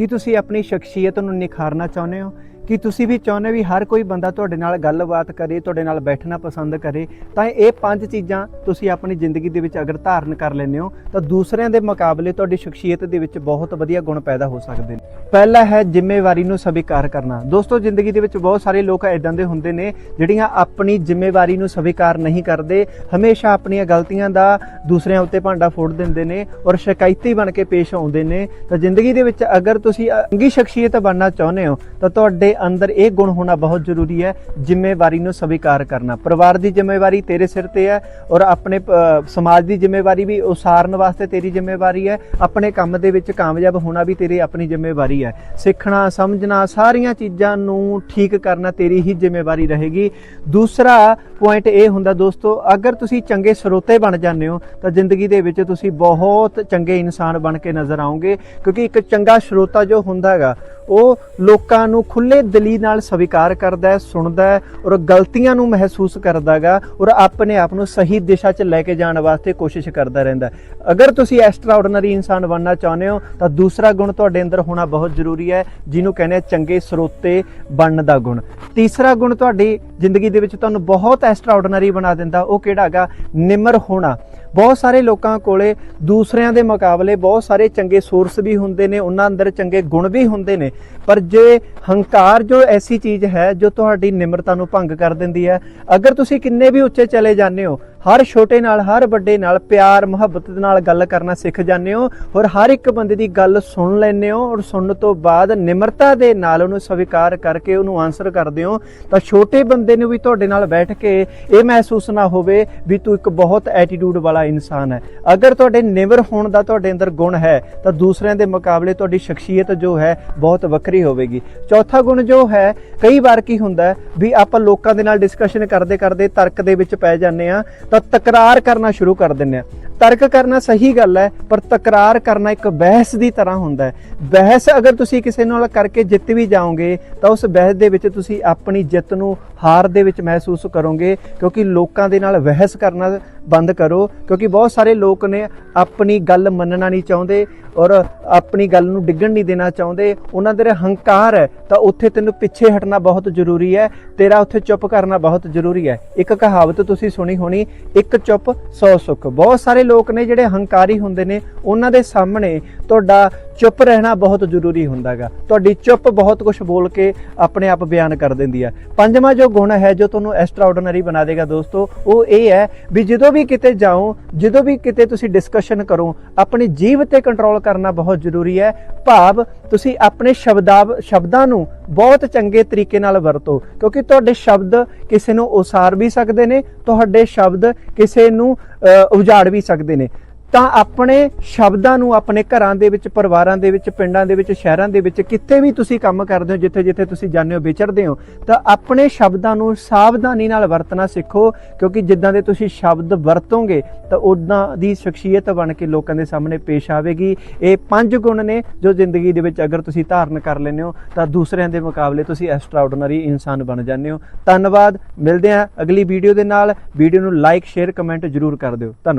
ਕੀ ਤੁਸੀਂ ਆਪਣੀ ਸ਼ਖਸੀਅਤ ਨੂੰ ਨਿਖਾਰਨਾ ਚਾਹੁੰਦੇ ਹੋ? ਕਿ ਤੁਸੀਂ ਵੀ ਚਾਹੁੰਦੇ ਵੀ ਹਰ ਕੋਈ ਬੰਦਾ ਤੁਹਾਡੇ ਨਾਲ ਗੱਲਬਾਤ ਕਰੇ, ਤੁਹਾਡੇ ਨਾਲ ਬੈਠਣਾ ਪਸੰਦ ਕਰੇ, ਤਾਂ ਇਹ ਪੰਜ ਚੀਜ਼ਾਂ ਤੁਸੀਂ ਆਪਣੀ ਜ਼ਿੰਦਗੀ ਦੇ ਵਿੱਚ ਅਗਰ ਧਾਰਨ ਕਰ ਲੈਂਦੇ ਹੋ, ਤਾਂ ਦੂਸਰਿਆਂ ਦੇ ਮੁਕਾਬਲੇ ਤੁਹਾਡੀ ਸ਼ਖਸੀਅਤ ਦੇ ਵਿੱਚ ਬਹੁਤ ਵਧੀਆ ਗੁਣ ਪੈਦਾ ਹੋ ਸਕਦੇ ਨੇ। ਪਹਿਲਾ ਹੈ ਜ਼ਿੰਮੇਵਾਰੀ ਨੂੰ ਸਵੀਕਾਰ ਕਰਨਾ। ਦੋਸਤੋ, ਜ਼ਿੰਦਗੀ ਦੇ ਵਿੱਚ ਬਹੁਤ ਸਾਰੇ ਲੋਕ ਐਦਾਂ ਦੇ ਹੁੰਦੇ ਨੇ ਜਿਹੜੀਆਂ ਆਪਣੀ ਜ਼ਿੰਮੇਵਾਰੀ ਨੂੰ ਸਵੀਕਾਰ ਨਹੀਂ ਕਰਦੇ, ਹਮੇਸ਼ਾ ਆਪਣੀਆਂ ਗਲਤੀਆਂ ਦਾ ਦੂਸਰਿਆਂ ਉੱਤੇ ਭਾਂਡਾ ਫੋੜ ਦਿੰਦੇ ਨੇ ਔਰ ਸ਼ਿਕਾਇਤੀ ਬਣ ਕੇ ਪੇਸ਼ ਆਉਂਦੇ ਨੇ। ਤਾਂ ਜ਼ਿੰਦਗੀ ਦੇ ਵਿੱਚ ਅਗਰ ਤੁਸੀਂ ਅੰਗੀ ਸ਼ਖਸੀਅਤ ਬਣਨਾ ਚਾਹੁੰਦੇ ਹੋ, ਤਾਂ ਤੁਹਾਡੇ ਅੰਦਰ ਇਹ ਗੁਣ ਹੋਣਾ ਬਹੁਤ ਜ਼ਰੂਰੀ ਹੈ, ਜ਼ਿੰਮੇਵਾਰੀ ਨੂੰ ਸਵੀਕਾਰ ਕਰਨਾ। ਪਰਿਵਾਰ ਦੀ ਜ਼ਿੰਮੇਵਾਰੀ ਤੇਰੇ ਸਿਰ ਤੇ ਹੈ ਔਰ ਆਪਣੇ ਸਮਾਜ ਦੀ ਜ਼ਿੰਮੇਵਾਰੀ ਵੀ ਉਸਾਰਨ ਵਾਸਤੇ ਤੇਰੀ ਜ਼ਿੰਮੇਵਾਰੀ ਹੈ। ਆਪਣੇ ਕੰਮ ਦੇ ਵਿੱਚ ਕਾਮਯਾਬ ਹੋਣਾ ਵੀ ਤੇਰੀ ਆਪਣੀ ਜ਼ਿੰਮੇਵਾਰੀ ਹੈ। ਸਿੱਖਣਾ, ਸਮਝਣਾ, ਸਾਰੀਆਂ ਚੀਜ਼ਾਂ ਨੂੰ ਠੀਕ ਕਰਨਾ ਤੇਰੀ ਹੀ ਜ਼ਿੰਮੇਵਾਰੀ ਰਹੇਗੀ। ਦੂਸਰਾ ਪੁਆਇੰਟ ਇਹ ਹੁੰਦਾ ਦੋਸਤੋ, ਅਗਰ ਤੁਸੀਂ ਚੰਗੇ ਸਰੋਤੇ ਬਣ ਜਾਂਦੇ ਹੋ, ਤਾਂ ਜ਼ਿੰਦਗੀ ਦੇ ਵਿੱਚ ਤੁਸੀਂ ਬਹੁਤ ਚੰਗੇ ਇਨਸਾਨ ਬਣ ਕੇ ਨਜ਼ਰ ਆਓਗੇ। ਕਿਉਂਕਿ ਇੱਕ ਚੰਗਾ ਸਰੋਤਾ ਜੋ ਹੁੰਦਾ ਹੈਗਾ, ਉਹ ਲੋਕਾਂ ਨੂੰ ਖੁੱਲੇ ਦਿਲੀ ਨਾਲ ਸਵੀਕਾਰ ਕਰਦਾ ਹੈ, ਸੁਣਦਾ ਹੈ ਔਰ ਗਲਤੀਆਂ ਨੂੰ ਮਹਿਸੂਸ ਕਰਦਾ ਹੈਗਾ ਔਰ ਆਪਣੇ ਆਪ ਨੂੰ ਸਹੀ ਦਿਸ਼ਾ 'ਚ ਲੈ ਕੇ ਜਾਣ ਵਾਸਤੇ ਕੋਸ਼ਿਸ਼ ਕਰਦਾ ਰਹਿੰਦਾ ਅਗਰ ਤੁਸੀਂ ਐਕਸਟਰਾ ਐਕਸਟਰਾਆਰਡੀਨਰੀ ਇਨਸਾਨ ਬਣਨਾ ਚਾਹੁੰਦੇ ਹੋ, ਤਾਂ ਦੂਸਰਾ ਗੁਣ ਤੁਹਾਡੇ ਅੰਦਰ ਹੋਣਾ ਬਹੁਤ ਜ਼ਰੂਰੀ ਹੈ, ਜਿਹਨੂੰ ਕਹਿੰਦੇ ਆ ਚੰਗੇ ਸਰੋਤੇ ਬਣਨ ਦਾ ਗੁਣ। ਤੀਸਰਾ ਗੁਣ ਤੁਹਾਡੀ ਜ਼ਿੰਦਗੀ ਦੇ ਵਿੱਚ ਤੁਹਾਨੂੰ ਬਹੁਤ ਐਕਸਟਰਾਆਰਡੀਨਰੀ ਬਣਾ ਦਿੰਦਾ, ਉਹ ਕਿਹੜਾ ਹੈਗਾ ਨਿਮਰ ਹੋਣਾ। ਬਹੁਤ ਸਾਰੇ ਲੋਕਾਂ ਕੋਲੇ ਦੂਸਰਿਆਂ ਦੇ ਮੁਕਾਬਲੇ ਬਹੁਤ ਸਾਰੇ ਚੰਗੇ ਸੋਰਸ ਵੀ ਹੁੰਦੇ ਨੇ, ਉਹਨਾਂ ਅੰਦਰ ਚੰਗੇ ਗੁਣ ਵੀ ਹੁੰਦੇ ਨੇ। ਪਰ ਜੇ ਹੰਕਾਰ ਜੋ ਐਸੀ ਚੀਜ਼ ਹੈ ਜੋ ਤੁਹਾਡੀ ਨਿਮਰਤਾ ਨੂੰ ਭੰਗ ਕਰ ਦਿੰਦੀ ਹੈ, ਅਗਰ ਤੁਸੀਂ ਕਿੰਨੇ ਵੀ ਉੱਚੇ ਚਲੇ ਜਾਂਦੇ ਹੋ ਹਰ ਛੋਟੇ ਨਾਲ, ਹਰ ਵੱਡੇ ਨਾਲ ਪਿਆਰ, ਮੁਹੱਬਤ ਦੇ ਨਾਲ ਗੱਲ ਕਰਨਾ ਸਿੱਖ ਜਾਂਦੇ ਹੋ ਔਰ ਹਰ ਇੱਕ ਬੰਦੇ ਦੀ ਗੱਲ ਸੁਣ ਲੈਂਦੇ ਹੋ ਔਰ ਸੁਣਨ ਤੋਂ ਬਾਅਦ ਨਿਮਰਤਾ ਦੇ ਨਾਲ ਉਹਨੂੰ ਸਵੀਕਾਰ ਕਰਕੇ ਉਹਨੂੰ ਆਨਸਰ ਕਰਦੇ ਹੋ। ਤਾਂ ਛੋਟੇ ਬੰਦੇ ਨੂੰ ਵੀ ਤੁਹਾਡੇ ਨਾਲ ਬੈਠ ਕੇ ਇਹ ਮਹਿਸੂਸ ਨਾ ਹੋਵੇ ਵੀ ਤੂੰ ਇੱਕ ਬਹੁਤ ਐਟੀਟਿਊਡ ਵਾਲਾ ਇਨਸਾਨ ਹੈ। ਅਗਰ ਤੁਹਾਡੇ ਨਿਮਰ ਹੋਣ ਦਾ ਤੁਹਾਡੇ ਅੰਦਰ ਗੁਣ ਹੈ, ਤਾਂ ਦੂਸਰਿਆਂ ਦੇ ਮੁਕਾਬਲੇ ਤੁਹਾਡੀ ਸ਼ਖਸੀਅਤ ਜੋ ਹੈ ਬਹੁਤ ਵੱਖਰੀ ਹੋਵੇਗੀ। ਚੌਥਾ ਗੁਣ ਜੋ ਹੈ, ਕਈ ਵਾਰ ਕੀ ਹੁੰਦਾ ਵੀ ਆਪਾਂ ਲੋਕਾਂ ਦੇ ਨਾਲ ਡਿਸਕਸ਼ਨ ਕਰਦੇ ਕਰਦੇ ਤਰਕ ਦੇ ਵਿੱਚ ਪੈ ਜਾਂਦੇ ਆ ਤਾਂ ਤਕਰਾਰ ਕਰਨਾ ਸ਼ੁਰੂ ਕਰ ਦਿੰਦੇ ਆ। ਤਰਕ ਕਰਨਾ ਸਹੀ ਗੱਲ ਹੈ, ਪਰ ਤਕਰਾਰ ਕਰਨਾ ਇੱਕ ਬਹਿਸ ਦੀ ਤਰ੍ਹਾਂ ਹੁੰਦਾ ਹੈ। ਬਹਿਸ ਅਗਰ ਤੁਸੀਂ ਕਿਸੇ ਨਾਲ ਕਰਕੇ ਜਿੱਤ ਵੀ ਜਾਓਗੇ, ਤਾਂ ਉਸ ਬਹਿਸ ਦੇ ਵਿੱਚ ਤੁਸੀਂ ਆਪਣੀ ਜਿੱਤ ਨੂੰ ਹਾਰ ਦੇ ਵਿੱਚ ਮਹਿਸੂਸ ਕਰੋਗੇ, ਕਿਉਂਕਿ ਲੋਕਾਂ ਦੇ ਨਾਲ ਬਹਿਸ ਕਰਨਾ ਬੰਦ ਕਰੋ, ਕਿਉਂਕਿ ਬਹੁਤ ਸਾਰੇ ਲੋਕ ਨੇ ਆਪਣੀ ਗੱਲ ਮੰਨਣਾ ਨਹੀਂ ਚਾਹੁੰਦੇ ਔਰ ਆਪਣੀ ਗੱਲ ਨੂੰ ਡਿੱਗਣ ਨਹੀਂ ਦੇਣਾ ਚਾਹੁੰਦੇ। ਉਹਨਾਂ ਦੇ ਹੰਕਾਰ ਹੈ, ਤਾਂ ਉੱਥੇ ਤੈਨੂੰ ਪਿੱਛੇ ਹਟਣਾ ਬਹੁਤ ਜ਼ਰੂਰੀ ਹੈ, ਤੇਰਾ ਉੱਥੇ ਚੁੱਪ ਕਰਨਾ ਬਹੁਤ ਜ਼ਰੂਰੀ ਹੈ। ਇੱਕ ਕਹਾਵਤ ਤੁਸੀਂ ਸੁਣੀ ਹੋਣੀ, ਇੱਕ ਚੁੱਪ 100 ਸੁੱਖ। ਬਹੁਤ ਸਾਰੇ ਲੋਕ ਨੇ ਜਿਹੜੇ ਹੰਕਾਰੀ ਹੁੰਦੇ ਨੇ, ਉਹਨਾਂ ਦੇ ਸਾਹਮਣੇ ਤੁਹਾਡਾ ਚੁੱਪ ਰਹਿਣਾ ਬਹੁਤ ਜ਼ਰੂਰੀ ਹੁੰਦਾਗਾ। ਤੁਹਾਡੀ ਚੁੱਪ ਬਹੁਤ ਕੁਝ ਬੋਲ ਕੇ ਆਪਣੇ ਆਪ ਬਿਆਨ ਕਰ ਦਿੰਦੀ ਹੈ ਪੰਜਵਾਂ ਜੋ ਗੁਣ ਹੈ ਜੋ ਤੁਹਾਨੂੰ ਐਕਸਟਰਾਆਰਡੀਨਰੀ ਬਣਾ ਦੇਗਾ ਦੋਸਤੋ, ਉਹ ਇਹ ਹੈ ਵੀ ਜਦੋਂ ਵੀ ਕਿਤੇ ਜਾਓ ਜਦੋਂ ਵੀ ਕਿਤੇ ਤੁਸੀਂ ਡਿਸਕਸ਼ਨ ਕਰੋ, ਆਪਣੀ ਜੀਵ ਤੇ ਕੰਟਰੋਲ ਕਰਨਾ ਬਹੁਤ ਜ਼ਰੂਰੀ ਹੈ। ਭਾਵ ਤੁਸੀਂ ਆਪਣੇ ਸ਼ਬਦਾਂ ਸ਼ਬਦਾਂ ਨੂੰ ਬਹੁਤ ਚੰਗੇ ਤਰੀਕੇ ਨਾਲ ਵਰਤੋ, ਕਿਉਂਕਿ ਤੁਹਾਡੇ ਸ਼ਬਦ ਕਿਸੇ ਨੂੰ ਉਸਾਰ ਵੀ ਸਕਦੇ ਨੇ, ਤੁਹਾਡੇ ਸ਼ਬਦ ਕਿਸੇ ਨੂੰ ਉਜਾੜ ਵੀ ਸਕਦੇ ਨੇ। ਤਾਂ ਆਪਣੇ ਸ਼ਬਦਾਂ ਨੂੰ ਆਪਣੇ ਘਰਾਂ ਦੇ ਵਿੱਚ, ਪਰਿਵਾਰਾਂ ਦੇ ਵਿੱਚ, ਪਿੰਡਾਂ ਦੇ ਵਿੱਚ, ਸ਼ਹਿਰਾਂ ਦੇ ਵਿੱਚ, ਕਿੱਥੇ ਵੀ ਤੁਸੀਂ ਕੰਮ ਕਰਦੇ ਹੋ, ਜਿੱਥੇ ਜਿੱਥੇ ਤੁਸੀਂ ਜਾਂਦੇ ਹੋ, ਵਿਚਰਦੇ ਹੋ, ਤਾਂ ਆਪਣੇ ਸ਼ਬਦਾਂ ਨੂੰ ਸਾਵਧਾਨੀ ਨਾਲ ਵਰਤਣਾ ਸਿੱਖੋ, ਕਿਉਂਕਿ ਜਿੱਦਾਂ ਦੇ ਤੁਸੀਂ ਸ਼ਬਦ ਵਰਤੋਗੇ, ਤਾਂ ਉਦਾਂ ਦੀ ਸ਼ਖਸੀਅਤ ਬਣ ਕੇ ਲੋਕਾਂ ਦੇ ਸਾਹਮਣੇ ਪੇਸ਼ ਆਵੇਗੀ। ਇਹ ਪੰਜ ਗੁਣ ਨੇ ਜੋ ਜ਼ਿੰਦਗੀ ਦੇ ਵਿੱਚ ਅਗਰ ਤੁਸੀਂ ਧਾਰਨ ਕਰ ਲੈਂਦੇ ਹੋ, ਤਾਂ ਦੂਸਰਿਆਂ ਦੇ ਮੁਕਾਬਲੇ ਤੁਸੀਂ ਐਕਸਟਰਾਆਰਡੀਨਰੀ ਇਨਸਾਨ ਬਣ ਜਾਂਦੇ ਹੋ। ਧੰਨਵਾਦ, ਮਿਲਦੇ ਹਾਂ ਅਗਲੀ ਵੀਡੀਓ ਦੇ ਨਾਲ। ਵੀਡੀਓ ਨੂੰ ਲਾਈਕ, ਸ਼ੇਅਰ, ਕਮੈਂਟ ਜ਼ਰੂਰ ਕਰ ਦਿਓ। ਧੰਨਵਾਦ।